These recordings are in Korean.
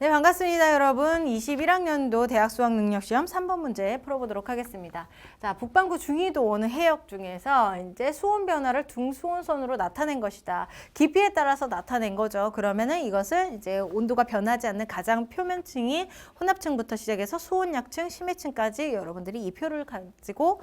네, 반갑습니다, 여러분. 21학년도 대학 수학 능력 시험 3번 문제 풀어보도록 하겠습니다. 자, 북반구 중위도 오는 해역 중에서 이제 수온 변화를 등수온선으로 나타낸 것이다. 깊이에 따라서 나타낸 거죠. 그러면은 이것을 이제 온도가 변하지 않는 가장 표면층이 혼합층부터 시작해서 수온 약층, 심해층까지 여러분들이 이 표를 가지고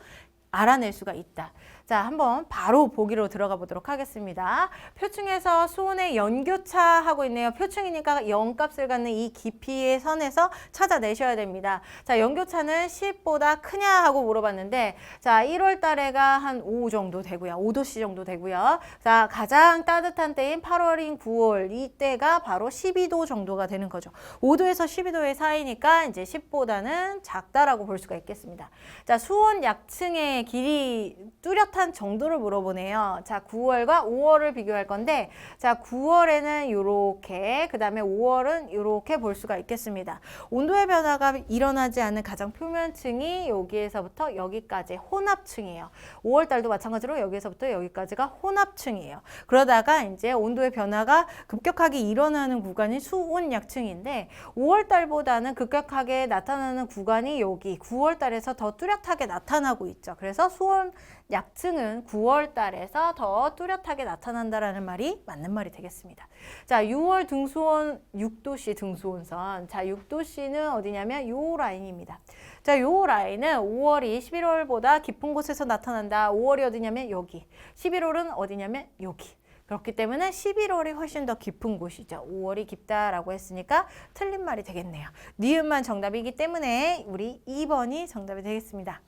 알아낼 수가 있다. 자, 한번 바로 보기로 들어가 보도록 하겠습니다. 표층에서 수온의 연교차 하고 있네요. 표층이니까 0값을 갖는 이 깊이의 선에서 찾아내셔야 됩니다. 자, 연교차는 10보다 크냐 하고 물어봤는데 자, 1월 달에가 한 5 정도 되고요. 5도씨 정도 되고요. 자, 가장 따뜻한 때인 8월인 9월 이때가 바로 12도 정도가 되는 거죠. 5도에서 12도의 사이니까 이제 10보다는 작다라고 볼 수가 있겠습니다. 자, 수온 약층의 길이 뚜렷한 정도를 물어보네요. 자, 9월과 5월을 비교할 건데, 자, 9월에는 요렇게, 그 다음에 5월은 요렇게 볼 수가 있겠습니다. 온도의 변화가 일어나지 않는 가장 표면층이 여기에서부터 여기까지 혼합층이에요. 5월 달도 마찬가지로 여기에서부터 여기까지가 혼합층이에요. 그러다가 이제 온도의 변화가 급격하게 일어나는 구간이 수온약층인데 5월 달보다는 급격하게 나타나는 구간이 여기 9월 달에서 더 뚜렷하게 나타나고 있죠. 그래서 수온 약층은 9월 달에서 더 뚜렷하게 나타난다라는 말이 맞는 말이 되겠습니다. 자, 6월 등수온 6도씨 등수온선. 자, 6도씨는 어디냐면 요 라인입니다. 자, 요 라인은 5월이 11월보다 깊은 곳에서 나타난다. 5월이 어디냐면 여기. 11월은 어디냐면 여기. 그렇기 때문에 11월이 훨씬 더 깊은 곳이죠. 5월이 깊다라고 했으니까 틀린 말이 되겠네요. 니은만 정답이기 때문에 우리 2번이 정답이 되겠습니다.